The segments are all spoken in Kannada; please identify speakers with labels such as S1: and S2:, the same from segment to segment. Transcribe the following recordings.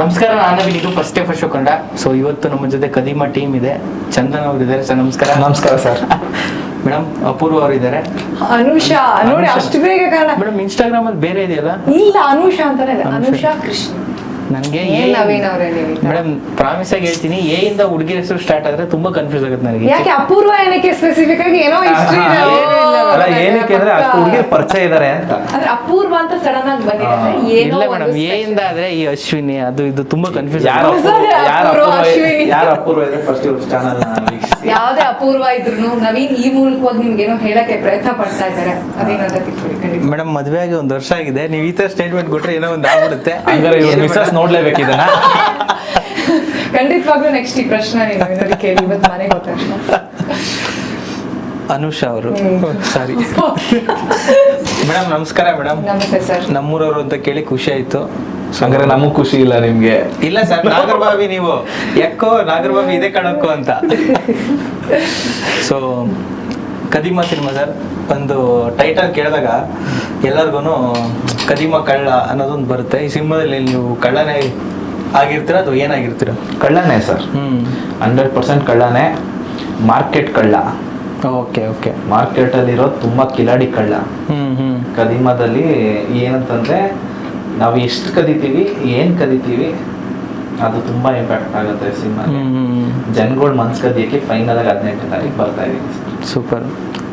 S1: ನಮಸ್ಕಾರ ನಾನು ಇದು ಫಸ್ಟ್ ಡೇ ಫಸ್ಟ್ ಕಂಡ ಸೊ ಇವತ್ತು ನಮ್ಮ ಜೊತೆ ಕದೀಮ ಟೀಮ್ ಇದೆ. ಚಂದನ್ ಅವರು ಇದ್ದಾರೆ ಸರ್ ನಮಸ್ಕಾರ.
S2: ನಮಸ್ಕಾರ ಸರ್.
S1: ಮೇಡಮ್ ಅಪೂರ್ವ ಅವರು ಇದ್ದಾರೆ
S3: ಅನುಷಾ ನೋಡಿ ಅಷ್ಟು ಬೇಗ ಕಾರಣ.
S1: ಮೇಡಮ್ ಇನ್ಸ್ಟಾಗ್ರಾಮ್ ಅಲ್ಲಿ ಬೇರೆ ಇದೆಯಲ್ಲ?
S3: ಇಲ್ಲ ಅನುಷಾ ಅಂತಾನೆ.
S1: ಅನುಷಾ
S3: ಕೃಷ್ಣ.
S1: ನನಗೆ? ಮೇಡಮ್ ಪ್ರಾಮಿಸ್ ಆಗಿ ಹೇಳ್ತೀನಿ ಎ ಇಂದ ಹುಡುಗಿ ಹೆಸರು ಸ್ಟಾರ್ಟ್ ಆದ್ರೆ ತುಂಬಾ ಕನ್ಫ್ಯೂಸ್ ಆಗುತ್ತೆ ನನಗೆ
S3: ಯಾಕೆ ಅಪೂರ್ವ ಏನಕ್ಕೆ ಸ್ಪೆಸಿಫಿಕ್ ಆಗಿ ಏನೋ ಹಿಸ್ಟ್ರಿ
S2: ಅಲ್ಲ ಏನಕ್ಕೆ ಅಂದ್ರೆ ಅಷ್ಟು ಹುಡುಗಿರ್ ಪರಿಚಯ ಇದ್ದಾರೆ ಅಂತ
S3: ಅಂದ್ರೆ ಅಪೂರ್ವ ಅಂತ ಸಡನ್ ಆಗಿ ಬಂದಿದೆ ಏನೋ
S1: ಇಲ್ಲ
S3: ಒಂದು
S1: ಮೇಡಮ್ ಎ. ಇಂದ ಆದ್ರೆ ಈ ಅಶ್ವಿನಿ ಅದು ಇದು ತುಂಬಾ ಕನ್ಫ್ಯೂಸ್
S2: ಯಾರು
S3: ಅಪೂರ್ವ
S2: ಯಾರು
S3: ಅಶ್ವಿನಿ.
S2: ಯಾರ ಅಪೂರ್ವ ಇದ್ರೆ ಫಸ್ಟ್ ಇವ್ರ ಚಾನಲ್
S3: ಯಾವ್ದೇ ಅಪೂರ್ವ ಇದ್ರು ನವೀನ್ ಈ ಮೂಲಕವಾಗಿ ನಿಮ್ಗೆ ಏನೋ ಹೇಳಕ್ಕೆ ಪ್ರಯತ್ನ ಪಡ್ತಾ ಇದ್ದಾರೆ.
S1: ಮೇಡಮ್ ಮದ್ವೆ ಆಗಿ ಒಂದ್ ವರ್ಷ ಆಗಿದೆ. ನೀವು ಈ ತರ ಸ್ಟೇಟ್ಮೆಂಟ್ ಕೊಟ್ರೆ ಏನೋ ಒಂದ್ ಆಗ್ಬಿಡುತ್ತೆ.
S2: ಹಂಗಾರೆ ಇವ್ರ
S1: ಏನು
S2: ಮಿಸಸ್ ನೋಡ್ಲೇಬೇಕು ಇದನ್ನ.
S3: ಖಂಡಿತವಾಗ್ಲೂ ನೆಕ್ಸ್ಟ್ ಈ ಪ್ರಶ್ನೆ ನೀವು ಕೇಳಿ ಇವತ್ತು ಮನೆಗೆ ಹೋದ ತಕ್ಷಣ.
S1: ಅನುಷಾ ಅವರು. ಸಾರಿ ಮೇಡಮ್ ನಮಸ್ಕಾರ ಮೇಡಮ್.
S3: ನಮಸ್ತೆ ಸರ್.
S1: ನಮ್ಮೂರವರು ಅಂತ ಕೇಳಿ ಖುಷಿ ಆಯ್ತು.
S2: ಹಂಗಾರೆ ನಮಗ್ ಖುಷಿ ಇಲ್ಲ ನಿಮ್ಗೆ.
S1: ಇಲ್ಲ ಸರ್ ನಾಗರಬಾವಿ ನೀವು. ಯಾಕೋ ನಾಗರಬಾವಿ ಇದೆ ಕಣಕ್ಕೋ ಅಂತ. ಸೊ ಕದಿಮ ಸಿನಿಮಾ ಸರ್ ಒಂದು ಟೈಟಲ್ ಕೇಳಿದಾಗ ಎಲ್ಲರಿಗೂ ಕದಿಮ ಕಳ್ಳ ಅನ್ನೋದೊಂದು ಬರುತ್ತೆ. ಈ ಸಿನಿಮಾದಲ್ಲಿ ನೀವು ಕಳ್ಳನೇ ಆಗಿರ್ತೀರ ಅಥವಾ ಏನಾಗಿರ್ತೀರ?
S2: ಕಳ್ಳನೇ ಸರ್.
S1: ಹ್ಮ್.
S2: ಹಂಡ್ರೆಡ್ ಪರ್ಸೆಂಟ್ ಕಳ್ಳನೇ. ಮಾರ್ಕೆಟ್ ಕಳ್ಳ.
S1: Okay okay.
S2: ಮಾರ್ಕೆಟ್ ಅಲ್ಲಿರೋ ತುಂಬಾ ಕಿಲಾಡಿ ಕಳ್ಳ.
S1: ಹ್ಮ್ ಹ್ಮ್.
S2: ಕದಿಮದಲ್ಲಿ ಏನಂತಂದ್ರೆ ನಾವು ಎಷ್ಟು ಕದಿತೀವಿ ಏನ್ ಕದಿತೀವಿ ಅದು ತುಂಬಾ ಇಂಪ್ಯಾಕ್ಟ್ ಆಗುತ್ತೆ ಸಿನಿಮಾ ಜನಗಳು ಮನ್ಸ್ ಕದಿಯಕ್ಕೆ ಫೈನಲ್ ಆಗಿ ಹದಿನೆಂಟು ತಾರೀಕು ಬರ್ತಾ ಇದೀವಿ.
S1: ಸೂಪರ್.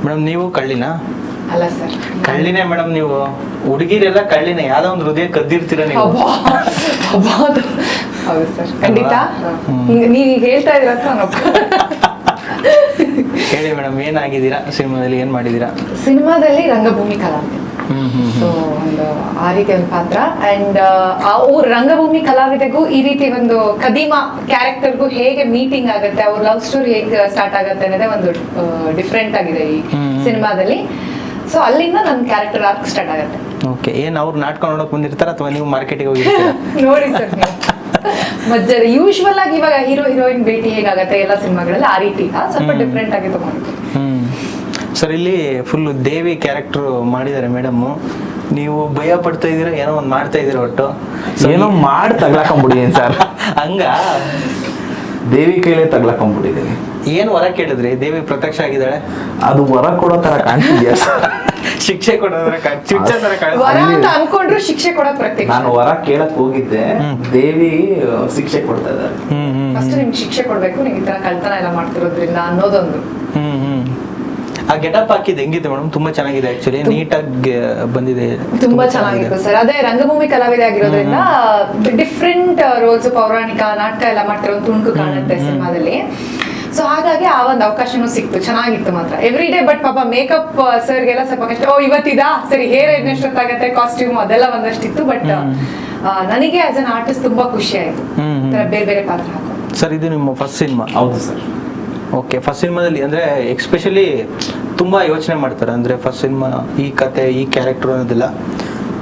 S1: ಮೇಡಮ್ ನೀವು ಕಳ್ಳಿನ?
S3: ಅಲ್ಲ ಸರ್
S1: ಕಳ್ಳಿನೇ ಮೇಡಮ್ ನೀವು? ಹುಡುಗಿರೆಲ್ಲ ಕಳ್ಳಿನೇ ಯಾವ್ದೋ ಒಂದು ಹೃದಯ ಕದ್ದಿರ್ತೀರ ನೀವು?
S3: ಅಬ್ಬಾ, ಅಬ್ಬಾ ಹೌದು ಸರ್ ಖಂಡಿತ. ನೀವು ಈಗ ಹೇಳ್ತಾ ಇದ್ರ
S1: ಹೇಳಿ ಮೇಡಮ್ ಏನಾಗಿದ್ದೀರಾ ಸಿನಿಮಾದಲ್ಲಿ ಏನ್ ಮಾಡಿದೀರಾ
S3: ಸಿನಿಮಾದಲ್ಲಿ ರಂಗಭೂಮಿ ಕಲಾವಿದೆ. ಸೊ ಒಂದು ಆ ರೀತಿ ಒಂದು ಪಾತ್ರ. ಅಂಡ್ ಅವ್ರ ರಂಗಭೂಮಿ ಕಲಾವಿದೆಗೂ ಈ ರೀತಿ ಒಂದು ಕದೀಮ ಕ್ಯಾರೆಕ್ಟರ್ಗೂ ಹೇಗೆ ಮೀಟಿಂಗ್ ಆಗುತ್ತೆ ಅವ್ರ ಲವ್ ಸ್ಟೋರಿ ಹೇಗೆ ಸ್ಟಾರ್ಟ್ ಆಗುತ್ತೆ ಅನ್ನೋದೇ ಒಂದು ಡಿಫ್ರೆಂಟ್ ಆಗಿದೆ ಈ. ಸಿನಿಮಾದಲ್ಲಿ. ಸೊ ಅಲ್ಲಿಂದ ನನ್ನ ಕ್ಯಾರೆಕ್ಟರ್ ಆರ್ಕ್ ಸ್ಟಾರ್ಟ್ ಆಗುತ್ತೆ.
S1: ಓಕೆ ಏನ್ ಅವ್ರು ನಾಟಕ ನೋಡಕ್ ಬಂದಿರ್ತಾರ ಅಥವಾ ನೀವು ಮಾರ್ಕೆಟಿಗೆ ಹೋಗಿ
S3: ನೋಡಿ ಸರ್ ಮಜ್ಜರ್ ಯೂಶುವಲ್ ಆಗಿ ಇವಾಗ ಹೀರೋ ಹೀರೋಯಿನ್ ಭೇಟಿ ಹೇಗಾಗತ್ತೆ ಎಲ್ಲ ಸಿನಿಮಾಗಳಲ್ಲಿ ಆ ರೀತಿ. ಸ್ವಲ್ಪ. ಡಿಫ್ರೆಂಟ್ ಆಗಿ
S1: ತಗೊಂಡು ಸರ್ ಇಲ್ಲಿ ಫುಲ್ ದೇವಿ ಕ್ಯಾರೆಕ್ಟರ್ ಮಾಡಿದ್ದಾರೆ ಮೇಡಮ್ ನೀವು ಭಯ ಪಡ್ತಾ ಇದೀರ ಏನೋ ಒಂದ್ ಮಾಡ್ತಾ ಇದೀರ ಒಟ್ಟು?
S2: ಏನೋ ಮಾಡಿ ಬಿಡಿದೀನಿ ಸರ್
S1: ಹಂಗ?
S2: ದೇವಿ ಕೈಲೇ ತಗ್ಲಾಕೊಂಡ್ಬಿಟ್ಟಿದೀನಿ.
S1: ಏನ್ ವರ ಕೇಳಿದ್ರಿ? ದೇವಿ ಪ್ರತ್ಯಕ್ಷ ಆಗಿದ್ದಾಳೆ?
S2: ಅದು ವರ ಕೊಡೋ ತರ ಕಾಣ್ತಿದ್ಯಾ ಸರ್
S1: ಶಿಕ್ಷೆ ಕೊಡೋದ್ರ ಶಿಕ್ಷೆ ತರ
S3: ವರ
S2: ಅಲ್ಲಿ-
S3: ಅಂತ ಅನ್ಕೊಂಡ್ರು ಶಿಕ್ಷೆ ಕೊಡೋ ಪ್ರತ್ಯಕ್ಷ.
S2: ನಾನು ವರ ಕೇಳಕ್ ಹೋಗಿದ್ದೆ. ದೇವಿ ಶಿಕ್ಷೆ ಕೊಡ್ತಾ ಇದ್ದಾರೆ.
S1: ಹ್ಮ್ ಹ್ಮ್
S3: ಫಸ್ಟ್ ನಿಮ್ಗೆ ಶಿಕ್ಷೆ ಕೊಡ್ಬೇಕು ನೀವು ಈ ತರ ಕಳ್ತನ ಎಲ್ಲ ಮಾಡ್ತಿರೋದ್ರಿಂದ ಅನ್ನೋದೊಂದು.
S1: ಹ್ಮ್ ಹ್ಮ್. ಆ ಗೆಟಪ್ ಹಾಕಿದ್ ಹೆಂಗಿದೆ ಮೇಡಮ್? ತುಂಬಾ ಚೆನ್ನಾಗಿದೆ ಆಕ್ಚುಲಿ ನೀಟಾಗಿ ಬಂದಿದೆ.
S3: ತುಂಬಾ ಚೆನ್ನಾಗಿತ್ತು ಸರ್ ಅದೇ ರಂಗಭೂಮಿ ಕಲಾವಿದೆ ಆಗಿರೋದ್ರಿಂದ ಡಿಫ್ರೆಂಟ್ ರೋಲ್ಸ್ ಪೌರಾಣಿಕ ನಾಟಕ ಎಲ್ಲ ಮಾಡ್ತಿರೋ ಒಂದು ತುಣುಕು ಕಾಣುತ್ತೆ ಸಿನಿಮಾದಲ್ಲಿ. ಸೊ ಹಾಗಾಗಿ ಆ ಒಂದು ಅವಕಾಶನೂ ಸಿಕ್ತು. ಚೆನ್ನಾಗಿತ್ತು ಮಾತ್ರ. ಎವ್ರಿ ಡೇ ಬಟ್ ಪಾಪ ಮೇಕಪ್ ಸರ್ಗೆಲ್ಲ ಸ್ವಲ್ಪ ಕಷ್ಟ. ಓ ಇವತ್ತಿದಾ? ಸರಿ ಹೇರ್ ಎಷ್ಟೊತ್ತಾಗತ್ತೆ ಕಾಸ್ಟ್ಯೂಮ್ ಅದೆಲ್ಲ ಒಂದಷ್ಟಿತ್ತು ಬಟ್ ನನಗೆ ಆಸ್ ಅನ್ ಆರ್ಟಿಸ್ಟ್ ತುಂಬಾ ಖುಷಿ ಆಯ್ತು. ಬೇರೆ ಬೇರೆ ಪಾತ್ರ
S1: ಸರ್ ಇದು ನಿಮ್ಮ ಫಸ್ಟ್ ಸಿನಿಮಾ
S2: ಹೌದು ಸರ್.
S1: ಓಕೆ ಫಸ್ಟ್ ಸಿನಿಮಾದಲ್ಲಿ ಅಂದ್ರೆ ಎಕ್ಸ್ಪೆಷಲಿ ತುಂಬಾ ಯೋಚನೆ ಮಾಡ್ತಾರೆ. ಅಂದ್ರೆ ಫಸ್ಟ್ ಸಿನಿಮಾ ಈ ಕತೆ ಈ ಕ್ಯಾರೆಕ್ಟರ್ ಅನ್ನೋದಿಲ್ಲ.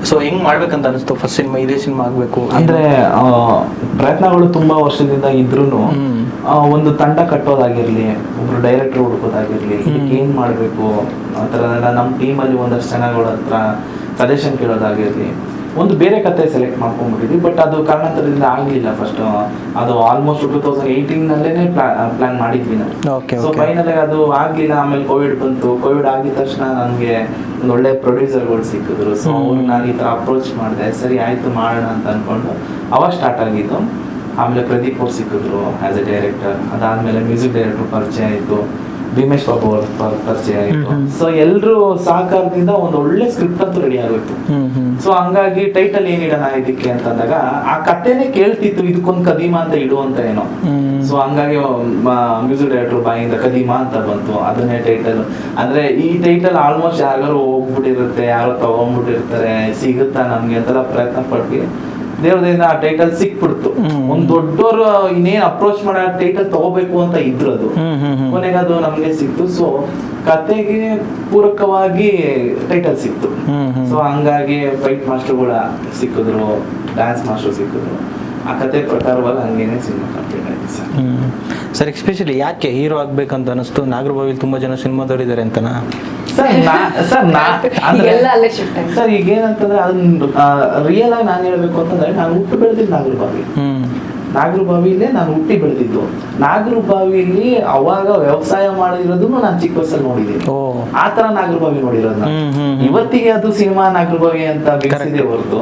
S1: ಸೊ ಹೆಂಗ್ ಮಾಡ್ಬೇಕಂತ ಅನಿಸ್ತು ಫಸ್ಟ್ ಸಿನಿಮಾ ಇದೇ ಸಿನಿಮಾ ಆಗ್ಬೇಕು?
S2: ಅಂದ್ರೆ ಪ್ರಯತ್ನಗಳು ತುಂಬಾ ವರ್ಷದಿಂದ ಇದ್ರೂನು ಒಂದು ತಂಡ ಕಟ್ಟೋದಾಗಿರ್ಲಿ ಒಬ್ರು ಡೈರೆಕ್ಟರ್ ಹುಡುಕೋದಾಗಿರ್ಲಿ ಏನ್ ಮಾಡ್ಬೇಕು? ಆ ಥರ ನಮ್ಮ ಟೀಮಲ್ಲಿ ಒಂದಷ್ಟು ಜನಗಳ ಹತ್ರ ಸಜೆಷನ್ ಕೇಳೋದಾಗಿರ್ಲಿ ಒಂದು ಬೇರೆ ಕತೆ ಸೆಲೆಕ್ಟ್ ಮಾಡ್ಕೊಂಡ್ಬಿಟ್ಟಿದ್ವಿ ಬಟ್ ಅದು ಕಾರಣಾಂತರದಿಂದ ಆಗಲಿಲ್ಲ ಫಸ್ಟ್ ಅದು ಆಲ್ಮೋಸ್ಟ್ ಟೂ ತೌಸಂಡ್ ಏಯ್ಟೀನಲ್ಲೇ ನಲ್ಲೇನೆ ಪ್ಲಾನ್ ಮಾಡಿದ್ವಿ ನಾವು. ಸೊ. ಫೈನಲ್ ಅದು ಆಗಲಿಲ್ಲ ಆಮೇಲೆ ಕೋವಿಡ್ ಬಂತು. ಕೋವಿಡ್ ಆಗಿದ ತಕ್ಷಣ ನನಗೆ ಒಂದು ಒಳ್ಳೆ ಪ್ರೊಡ್ಯೂಸರ್ಗಳು ಸಿಕ್ಕಿದ್ರು. ಸೊ. ಅವ್ರು ನಾನು ಈ ಥರ ಅಪ್ರೋಚ್ ಮಾಡಿದೆ. ಸರಿ ಆಯ್ತು ಮಾಡೋಣ ಅಂತ ಅನ್ಕೊಂಡು ಅವಾಗ ಸ್ಟಾರ್ಟ್ ಆಗಿದ್ದು. ಆಮೇಲೆ ಪ್ರದೀಪ್ ಅವ್ರು ಸಿಕ್ಕಿದ್ರು ಆಸ್ ಎ ಡೈರೆಕ್ಟರ್ ಅದಾದಮೇಲೆ ಮ್ಯೂಸಿಕ್ ಡೈರೆಕ್ಟರ್ ಪರಿಚಯ ಆಯಿತು. ಭೀಮೇಶ್ ಬಾಬು ಅವ್ರ ಪರ್- ಪರಿಚಯ ಆಯಿತು. ಸೊ ಎಲ್ಲರೂ ಸಹಕಾರದಿಂದ ಒಂದು ಒಳ್ಳೆ ಸ್ಕ್ರಿಪ್ಟ್ ಅಂತೂ ರೆಡಿ ಆಗೋಯ್ತು. ಸೊ ಹಂಗಾಗಿ ಟೈಟಲ್ ಏನಿಡೋಣ ಇದಕ್ಕೆ ಅಂತಂದಾಗ ಆ ಕಥೆನೇ ಕೇಳ್ತಿತ್ತು ಇದಕ್ಕೊಂದು ಕದೀಮ ಅಂತ ಇಡು ಅಂತ ಏನೋ. ಸೊ ಹಂಗಾಗಿ ಮ್ಯೂಸಿಕ್ ಡೈರೆಕ್ಟರ್ ಬಾಯಿಂದ ಕದೀಮಾ ಅಂತ ಬಂತು. ಅದನ್ನೇ ಟೈಟಲ್ ಅಂದ್ರೆ ಈ ಟೈಟಲ್ ಆಲ್ಮೋಸ್ಟ್ ಯಾರು ಹೋಗ್ಬಿಟ್ಟಿರುತ್ತೆ ಯಾರೋ ತಗೊಂಡ್ಬಿಟ್ಟಿರ್ತಾರೆ ಸಿಗುತ್ತಾ ನಮ್ಗೆ ಅಂತೆಲ್ಲ ಪ್ರಯತ್ನ ಪಟ್ವಿ. ದೇವ್ರದಿಂದ ಆ ಟೈಟಲ್ ಸಿಕ್ಬಿಡ್ತು. ಒಂದ್ ದೊಡ್ಡವರು ಇನ್ನೇನ್ ಅಪ್ರೋಚ್ ಮಾಡೋ ಟೈಟಲ್ ತಗೋಬೇಕು ಅಂತ ಇದ್ರು ಅದು. ಕೊನೆಗೆ ಅದು ನಮ್ಗೆ ಸಿಕ್ತು. ಸೊ ಕತೆಗೆ ಪೂರಕವಾಗಿ ಟೈಟಲ್ ಸಿಕ್ತು. ಸೊ ಹಂಗಾಗಿ ಫೈಟ್ ಮಾಸ್ಟರ್ ಕೂಡ ಸಿಕ್ಕಿದ್ರು ಡ್ಯಾನ್ಸ್ ಮಾಸ್ಟರ್ ಸಿಕ್ಕಿದ್ರು. ಆ ಕತೆ ಪ್ರಕಾರವಾಗಿ ಹಂಗೇನೆ ಸಿನಿಮಾ ಕಂಪ್ಲೀಟ್ ಆಯ್ತು ಸರ್.
S1: ಹ್ಮ್. ಸರ್ ಎಕ್ಸ್ಪೆಷಲಿ ಯಾಕೆ ಹೀರೋ ಆಗ್ಬೇಕಂತ ಅನಿಸ್ತು? ನಾಗರಬಾವಿಲಿ ತುಂಬಾ ಜನ ಸಿನಿಮಾದವ್ರು ಇದ್ದಾರೆ ಅಂತನಾ?
S2: ಸರ್ ನಾ ಸರ್ ನಾ ಅಂದ್ರೆ ಸರ್ ಈಗ ಏನಂತಂದ್ರೆ ಅದನ್ನ ರಿಯಲ್ ಆಗಿ ನಾನು ಹೇಳ್ಬೇಕು ಅಂತಂದ್ರೆ ನಾನು ಹುಟ್ಟು ಬೆಳೆದಿದ್ದು ನಾಗರಬಾವಿ.
S1: ಹ್ಮ್
S2: ನಾಗರಬಾವಿಲೇ ನಾನು ಹುಟ್ಟಿ ಬೆಳೆದಿದ್ದು ನಾಗರಬಾವಿಯಲ್ಲಿ ಅವಾಗ ವ್ಯವಸಾಯ ಮಾಡಿರೋದನ್ನು ನಾನು ಚಿಕ್ಕ ವಯಸ್ಸಲ್ಲಿ ನೋಡಿದ್ದೀನಿ. ಆ ತರ ನಾಗರಬಾವಿ ನೋಡಿರೋದು. ಇವತ್ತಿಗೆ ಅದು ಸಿನಿಮಾ ನಾಗರಬಾವಿ ಅಂತ ಬಿಡಿಸಿದೆ ಹೊರತು.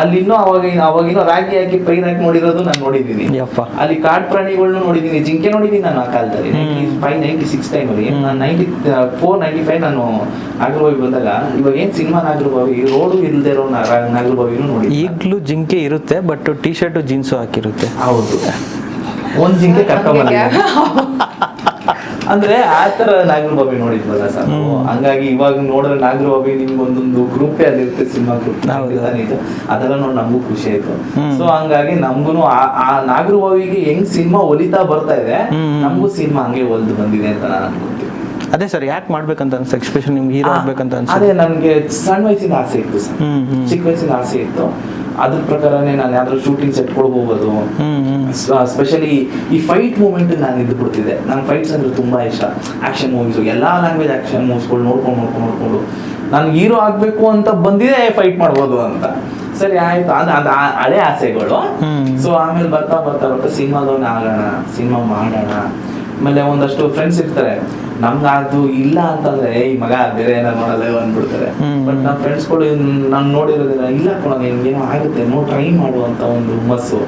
S2: ಅಲ್ಲಿ ಇನ್ನೂ ಅವಾಗ ಅವಾಗಿನ ರಾಗಿ ಹಾಕಿ ಪೈರ್ ಹಾಕಿ ನೋಡಿರೋದು ನಾನು ನೋಡಿದ್ದೀನಿ.
S1: ಯಪ್ಪ.
S2: ಅಲ್ಲಿ ಕಾಡ್ ಪ್ರಾಣಿಗಳನ್ನು ನೋಡಿದ್ದೀನಿ. ಜಿಂಕೆ ನೋಡಿದ್ದೀನಿ ನಾನು ಆ ಕಾಲದಲ್ಲಿ. ಫೈವ್ ನೈಂಟಿ ಸಿಕ್ಸ್ ಟೈಮ್ ಅಲ್ಲಿ. ನಾನು ನೈಂಟಿ ಫೋರ್ ನೈಂಟಿ ಫೈವ್ ನಾನು ನಾಗರಬಾವಿ ಬಂದಾಗ ಇವಾಗ ಏನ್ ಸಿನಿಮಾ ನಾಗರಬಾವಿ? ರೋಡು ಇಲ್ದೇ ಇರೋ ನಾಗರಬಾವಿನೂ ನೋಡಿ
S1: ಈಗಲೂ ಜಿಂಕೆ ಇರುತ್ತೆ ಬಟ್ ಟಿ ಶರ್ಟ್ ಜೀನ್ಸ್ ಹಾಕಿರುತ್ತೆ
S2: ಹೌದು. ಒಂದ್ ಜಿಂಕೆ ಕರ್ಕೊಂಡ್ ಅಂದ್ರೆ ಆ ತರ ನಾಗರಬಾಬಿ ನೋಡಿದ್ವಲ್ಲ ಸರ್. ಹಂಗಾಗಿ ಇವಾಗ ನೋಡಿದ್ರೆ ನಾಗರಬಾಬಿ ನಿಮ್ಗೆ ಒಂದೊಂದು ಗ್ರೂಪೇ ಅಲ್ಲಿರುತ್ತೆ ಸಿನಿಮಾ ಗ್ರೂಪ್
S1: ಇದು.
S2: ಅದೆಲ್ಲ ನೋಡಿ ನಮಗೂ ಖುಷಿ ಆಯ್ತು. ಸೊ ಹಂಗಾಗಿ ನಮ್ಗುನು ಆ- ನಾಗರಬಾವಿಗೆ ಹೆಂಗ್ ಸಿನಿಮಾ ಒಲಿತಾ ಬರ್ತಾ ಇದೆ. ನಮಗೂ ಸಿನಿಮಾ ಹಂಗೆ ಒಲ್ದು ಬಂದಿದೆ ಅಂತ ನಾನು ಅನ್ಕೊಂತೀನಿ.
S1: ಅದೇ ಸರ್ ಯಾಕೆ ಮಾಡ್ಬೇಕಂತ ಅನ್ಸುತ್ತೆ ಎಕ್ಸ್ಪ್ರೆಷನ್ ನಿಮ್ಗೆ ಹೀರೋ ಆಗ್ಬೇಕಂತ
S2: ಅದೇ
S1: ಅನ್ಸುತ್ತೆ
S2: ನನ್ಗೆ ಸಣ್ಣ ವಯಸ್ಸಿನ ಆಸೆ ಇತ್ತು ಸರ್. ಚಿಕ್ಕ ವಯಸ್ಸಿನ ಆಸೆ ಇತ್ತು. ಅದ್ರ ಪ್ರಕಾರನೇ ನಾನು ಯಾವ್ದಾದ್ರು ಶೂಟಿಂಗ್ ಸೆಟ್ ಹೋಗೋದು ಸ್ಪೆಷಲಿ ಈ ಫೈಟ್ ಮೂಮೆಂಟ್ ನಾನು ಇದು ಬಿಡ್ತಿದ್ದೆ ನಂಗೆ ಫೈಟ್ಸ್ ಅಂದ್ರೆ ತುಂಬಾ ಇಷ್ಟ. ಆಕ್ಷನ್ ಮೂವೀಸ್ ಎಲ್ಲಾ ಲ್ಯಾಂಗ್ವೇಜ್ ಆಕ್ಷನ್ ಮೂವೀಸ್ಗಳು ನೋಡ್ಕೊಂಡು ನೋಡ್ಕೊಂಡು ನೋಡ್ಕೊಂಡು. ನಾನು ಹೀರೋ ಆಗ್ಬೇಕು ಅಂತ ಬಂದಿದೆ ಫೈಟ್ ಮಾಡ್ಬೋದು ಅಂತ. ಸರಿ ಆಯ್ತು. ಅದು ಅದು ಹಳೆ ಆಸೆಗಳು. ಸೊ ಆಮೇಲೆ ಬರ್ತಾ ಬರ್ತಾ ಬರ್ತಾ ಸಿನಿಮಾದವನ್ನ ಆಗೋಣ ಸಿನಿಮಾ ಮಾಡೋಣ. ಆಮೇಲೆ ಒಂದಷ್ಟು ಫ್ರೆಂಡ್ಸ್ ಇರ್ತಾರೆ. ನಮ್ಗೆ ಅದು ಇಲ್ಲ ಅಂತಂದ್ರೆ ಈ ಮಗ ಬೇರೆ ಏನಾರು ಮಾಡಲ್ಲ? ಅಂದ್ಬಿಡ್ತಾರೆ. ಬಟ್ ನಮ್ಮ ಫ್ರೆಂಡ್ಸ್ಗಳು ನಾನು ನೋಡಿರೋದಿಲ್ಲ. ಇಲ್ಲ ಕೂಡ ಏನೋ ಆಗುತ್ತೆ ನೋ ಟ್ರೈ ಮಾಡುವಂತ ಒಂದು ಹುಮ್ಮಸ್ಸು.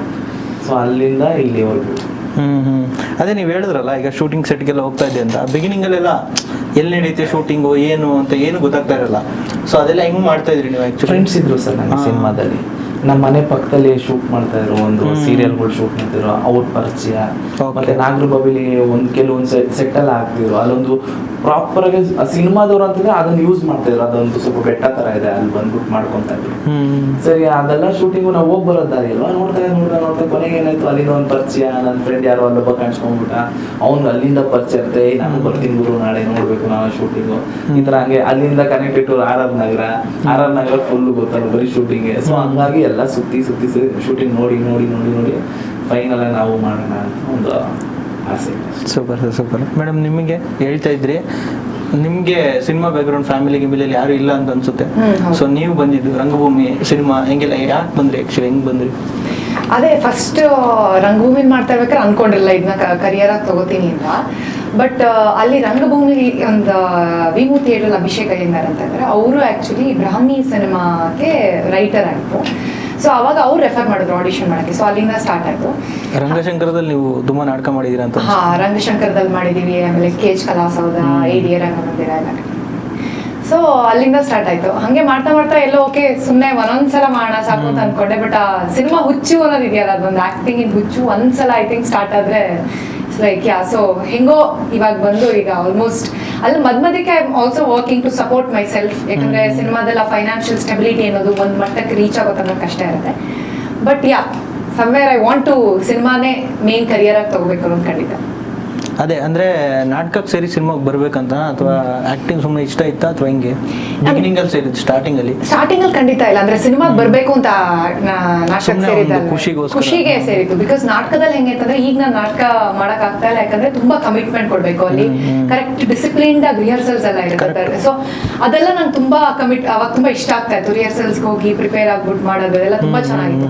S2: ಸೊ ಅಲ್ಲಿಂದ ಇಲ್ಲಿವರೆಗೂ
S1: ಹ್ಮ್ ಹ್ಮ್. ಅದೇ ನೀವು ಹೇಳಿದ್ರಲ್ಲ ಈಗ ಶೂಟಿಂಗ್ ಸೆಟ್ಗೆಲ್ಲ ಹೋಗ್ತಾ ಇದ್ದೆ ಅಂತ. ಬಿಗಿನಿಂಗ್ ಅಲ್ಲೆಲ್ಲ ಎಲ್ಲಿ ನಡೀತೆ ಶೂಟಿಂಗು ಏನು ಅಂತ ಏನು ಗೊತ್ತಾಗ್ತಾ ಇರಲ್ಲ. ಸೊ ಅದೆಲ್ಲ ಹೆಂಗ್ ಮಾಡ್ತಾ ಇದ್ರಿ ನೀವು
S2: ಫ್ರೆಂಡ್ಸ್ ಇದ್ರು ಸರ್ ನನಗೆ
S1: ಹಾ.
S2: ಸಿನಿಮಾದಲ್ಲಿ. ನಮ್ಮ ಮನೆ ಪಕ್ಕದಲ್ಲಿ ಶೂಟ್ ಮಾಡ್ತಾ ಇದ್ರು ಒಂದು. ಸೀರಿಯಲ್ಗಳು ಶೂಟ್ ಮಾಡ್ತಿದ್ರು ಅವ್ರ ಪರಿಚಯ ಮತ್ತೆ ನಾಗರಬಾವಿಲಿ ಒಂದ್ ಕೆಲವೊಂದು ಸೆಟ್ ಎಲ್ಲ ಹಾಕ್ತಿದ್ರು. ಅಲ್ಲೊಂದು ಪ್ರಾಪರ್ ಆಗಿ ಸಿನಿಮಾದವ್ರು ಅಂತಂದ್ರೆ ಅದನ್ನ ಯೂಸ್ ಮಾಡ್ತಾ ಇದ್ರು. ಅದೊಂದು ಸ್ವಲ್ಪ ಬೆಟ್ಟ ತರ ಇದೆ ಅಲ್ಲಿ ಬಂದ್ಬಿಟ್ಟು ಮಾಡ್ಕೊಂತ ಸರಿ ಅದೆಲ್ಲ ಶೂಟಿಂಗು ನಾವು ಹೋಗಿ ಬರೋದ್ ಅಲ್ವಾ? ನೋಡ್ತಾ ನೋಡ್ತಾ ನೋಡ್ತಾ ಕೊನೆಗೆ ಏನಾಯ್ತು? ಅಲ್ಲಿಂದ ಒಂದು ಪರಿಚಯ ನನ್ನ ಫ್ರೆಂಡ್ ಯಾರೋ ಅಲ್ಲೊಬ್ಬ ಕಾಣಿಸ್ಕೊಂಡ್ಬಿಟ್ಟ. ಅವ್ನು ಅಲ್ಲಿಂದ ಪರಿಚಯ ಇರುತ್ತೆ. ನಾನು ಬರ್ತೀನಿ ಗುರು ನಾಳೆ ನೋಡ್ಬೇಕು ನಾನು ಶೂಟಿಂಗು ಈ ತರ ಹಂಗೆ ಅಲ್ಲಿಂದ connect to R R Nagar. R R Nagar full ಗೊತ್ತಲ್ಲ ಬರೀ ಶೂಟಿಂಗ್ ಸೊ ಹಂಗಾಗಿ ಎಲ್ಲ ಸುತ್ತಿ ಸುತ್ತಿ ಶೂಟಿಂಗ್ ನೋಡಿ ನೋಡಿ ನೋಡಿ ನೋಡಿ ಫೈನಲ್ ನಾವು ಮಾಡೋಣ ಅಂತ ಒಂದು ಆಸೆ
S1: ಸೂಪರ್ ಸೂಪರ್ ಮೇಡಮ್ ನಿಮಗೆ ಹೇಳ್ತಾ ಇದ್ರಿ ನಿಮ್ಗೆ ಸಿನಿಮಾ ಬ್ಯಾಕ್ಗ್ರೌಂಡ್ ಫ್ಯಾಮಿಲಿ ಗಿಮಿಲಿಯಲ್ಲಿ ಯಾರು ಇಲ್ಲ ಅಂತ ಅನ್ಸುತ್ತೆ. ಸೊ ನೀವು ಬಂದಿದ್ದು ರಂಗಭೂಮಿ ಸಿನಿಮಾ ಹೆಂಗೆಲ್ಲ ಯಾಕೆ ಬಂದ್ರಿ? ಆಕ್ಚುಲಿ ಹೆಂಗ್ ಬಂದ್ರಿ?
S3: ಅದೇ ಫಸ್ಟ್ ರಂಗಭೂಮಿ ಮಾಡ್ತಾ ಇರ್ಬೇಕಾದ್ರೆ ಅನ್ಕೊಂಡಿಲ್ಲ. ಇದನ್ನ ಕರಿಯರ್ ಆಗಿ ತಗೋತೀನಿ ಅಂತ. ಬಟ್ ಅಲ್ಲಿ ರಂಗಭೂಮಿ ಒಂದು ವಿಮು ಥಿಯೇಟರ್ ಅಭಿಷೇಕ್ ಅಯ್ಯಂಗಾರ್ ಅಂತ ಇದ್ದಾರೆ ಅವರು ಆಕ್ಚುಲಿ ಬ್ರಾಹ್ಮಿ ಸಿನಿಮಾಗೆ ರೈಟರ್ ಆಯಿತು ಸೊ ಅವಾಗ ಅವ್ರು ರೆಫರ್ ಮಾಡಿದ್ರು ಆಡಿಷನ್ ಮಾಡಕ್ಕೆ. ಸೊ ಅಲ್ಲಿಂದ ಸ್ಟಾರ್ಟ್ ಆಯ್ತು.
S1: ರಂಗಶಂಕರದಲ್ಲಿ ನೀವು ತುಂಬಾ ನಾಟಕ ಮಾಡಿದೀರ ಅಂತ
S3: ಹಾ ರಂಗಶಂಕರದಲ್ಲಿ ಮಾಡಿದೀವಿ ಆಮೇಲೆ ಕೇಜ್ ಕಲಾಸೌಧ
S1: ಹ್ಮ್.
S3: ಏಡಿಯ ರಂಗಮಂದಿರ ಎಲ್ಲ ಸೊ ಅಲ್ಲಿಂದ ಸ್ಟಾರ್ಟ್ ಆಯ್ತು. ಹಂಗೆ ಮಾಡ್ತಾ ಮಾಡ್ತಾ ಎಲ್ಲೋ ಓಕೆ ಸುಮ್ಮನೆ ಒಂದೊಂದ್ಸಲ ಮಾಡೋಣ ಸಾಕು ಅಂತ ಅನ್ಕೊಂಡೆ ಬಟ್ ಆ ಸಿನಿಮಾ ಹುಚ್ಚು ಅನ್ನೋದು ಇದೆಯಲ್ಲ ಅದೊಂದು ಆಕ್ಟಿಂಗ್ ಇನ್ ಹುಚ್ಚು ಒಂದ್ಸಲ ಐ ಥಿಂಕ್ ಸ್ಟಾರ್ಟ್ ಆದ್ರೆ ಲೈಕ್ ಯಾ ಸೊ ಹೆಂಗೋ ಇವಾಗ ಬಂದು ಈಗ ಆಲ್ಮೋಸ್ಟ್ ಅಲ್ಲಿ ಮದ್ ಮಧ್ಯಕ್ಕೆ I also working to support myself ಯಾಕಂದ್ರೆ ಸಿನಿಮಾದಲ್ಲ ಫೈನಾನ್ಷಿಯಲ್ ಸ್ಟೆಬಿಲಿಟಿ ಅನ್ನೋದು ಒಂದು ಮಟ್ಟಕ್ಕೆ ರೀಚ್ ಆಗೋ ತನಕ ಕಷ್ಟ ಇರುತ್ತೆ. But ya somewhere I want to ಸಿನಿಮಾನೇ main career ಆಗಿ ತಗೋಬೇಕು ಅನ್ನೋದು ಖಂಡಿತ.
S1: ಅದೇ ಅಂದ್ರೆ ನಾಟಕಕ್ಕೆ ಸೇರಿ ಸಿನಿಮಾಗೆ ಬರ್ಬೇಕಂತ ಅಥವಾ ಆಕ್ಟಿಂಗ್ ಸುಮ್ಮನೆ ಇಷ್ಟ ಇತ್ತ ಅಥವಾ ಹೆಂಗೆ ಬಿಗಿನಿಂಗ್ ಅಲ್ಲಿ ಸೇರಿದ್ದು ಸ್ಟಾರ್ಟಿಂಗ್ ಅಲ್ಲಿ
S3: ಸ್ಟಾರ್ಟಿಂಗ್ ಅಲ್ಲಿ ಖಂಡಿತ ಇಲ್ಲ ಅಂದ್ರೆ ಸಿನಿಮಾಗ್ ಬರ್ಬೇಕು ಅಂತ ನಾಟಕ
S1: ಖುಷಿಗೋಸ್ಕರ.
S3: ಖುಷಿಗೆ ಸೇರಿತ್ತು ಬಿಕಾಸ್ ನಾಟಕದಲ್ಲಿ ಹೆಂಗೆ ಅಂತಂದ್ರೆ ಈಗ ನಾನು ನಾಟಕ ಮಾಡಕ್ ಆಗ್ತಾ ಇಲ್ಲ ಯಾಕಂದ್ರೆ ತುಂಬಾ ಕಮಿಟ್ಮೆಂಟ್ ಕೊಡ್ಬೇಕು ಅಲ್ಲಿ. ಕರೆಕ್ಟ್ ಡಿಸಿಪ್ಲಿನ್ಡ್ ಆಗಿ ರಿಹರ್ಸಲ್ಸ್ ಎಲ್ಲ ಇರುತ್ತೆ. ಸೊ ಅದೆಲ್ಲ ನಂಗೆ ತುಂಬಾ ಕಮಿಟ್ ಅವಾಗ ತುಂಬಾ ಇಷ್ಟ ಆಗ್ತಾ ಇತ್ತು ರಿಹರ್ಸಲ್ಸ್ ಹೋಗಿ ಪ್ರಿಪೇರ್ ಆಗ್ಬಿಟ್ಟು ಮಾಡೋದು ಎಲ್ಲ ತುಂಬಾ ಚೆನ್ನಾಗಿತ್ತು.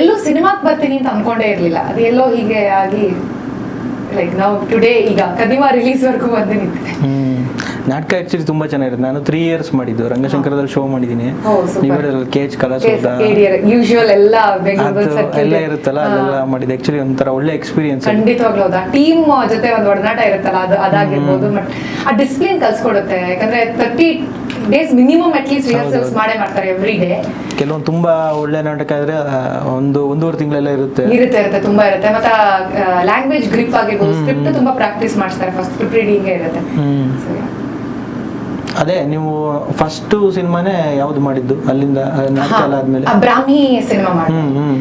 S3: ಎಲ್ಲೂ ಸಿನಿಮಾಕ್ ಬರ್ತೀನಿ ಅಂತ ಅನ್ಕೊಂಡೇ ಇರ್ಲಿಲ್ಲ ಅದು ಎಲ್ಲೋ ಹೀಗೆ ಆಗಿ ಲೈಕ್ ನಾವು ಟುಡೇ ಈಗ ಕದಿಮಾ ರಿಲೀಸ್ ವರ್ಗೂ ಬಂದು ನಿಂತಿದೆ.
S1: ನಾಟಕ ಆಕ್ಚುಲಿ ತುಂಬಾ ಚೆನ್ನಾಗಿರುತ್ತೆ. ನಾನು ತ್ರೀ ಇಯರ್ಸ್ ಮಾಡಿದ್ದು. ರಂಗಶಂಕರದಲ್ಲಿ ಶೋ ಮಾಡಿದ್ದೀನಿ. ಹೇಳಿದ್ರಲ್ಲ ಕೇಜ್ ಕಲಾಸೌಧ
S3: ಯೂಶುವಲ್ ಎಲ್ಲ
S1: ಎಲ್ಲ ಇರುತ್ತಲ್ಲ ಅದೆಲ್ಲ ಮಾಡಿದ್ದು. ಆಕ್ಚುಲಿ ಒಂಥರ ಒಳ್ಳೆ ಎಕ್ಸ್ಪೀರಿಯನ್ಸ್
S3: ಖಂಡಿತವಾಗ್ಲೂ ಹೌದಾ. ಟೀಮ್ ಜೊತೆ ಒಂದು ಒಡನಾಟ ಇರುತ್ತಲ್ಲ ಅದು ಅದಾಗಿರ್ಬೋದು ಬಟ್ ಆ ಡಿಸಿಪ್ಲಿನ್ ಕಲ್ಸ್ಕೊಡುತ್ತೆ. ಯಾಕಂದ್ರೆ thirty days minimum at least rehearsals ಮಾಡೇ ಮಾಡ್ತಾರೆ ಎವ್ರಿ ಡೇ
S1: ಕೆಲವೊಂದು ತುಂಬಾ ಒಳ್ಳೆ ನಾಟಕ ಇದ್ರೆ ಒಂದು ಒಂದೂವರೆ ತಿಂಗಳೆಲ್ಲ ಇರುತ್ತೆ.
S3: ಇರುತ್ತೆ ಇರುತ್ತೆ ತುಂಬಾ ಇರುತ್ತೆ. ಮತ್ತೆ ಲ್ಯಾಂಗ್ವೇಜ್ ಗ್ರಿಪ್ ಆಗಿರ್ಬೋದು ಸ್ಕ್ರಿಪ್ಟ್ ತುಂಬಾ ಪ್ರಾಕ್ಟೀಸ್ ಮಾಡ್ತಾರೆ ಫಸ್ಟ್ ಸ್ಕ್ರಿಪ್ಟ್ ರೀಡಿಂಗ್ ಇರುತ್ತೆ.
S1: ಅದೇ ನೀವು ಫಸ್ಟ್ ಸಿನಿಮಾನೆ ಯಾವ್ದು ಮಾಡಿದ್ದು? ಅಲ್ಲಿಂದ ನಾಟಕ ಆದ್ಮೇಲೆ?
S3: ಬ್ರಾಹ್ಮಿ ಸಿನಿಮಾ ಮಾಡಿ
S1: ಹ್ಮ್ ಹ್ಮ್.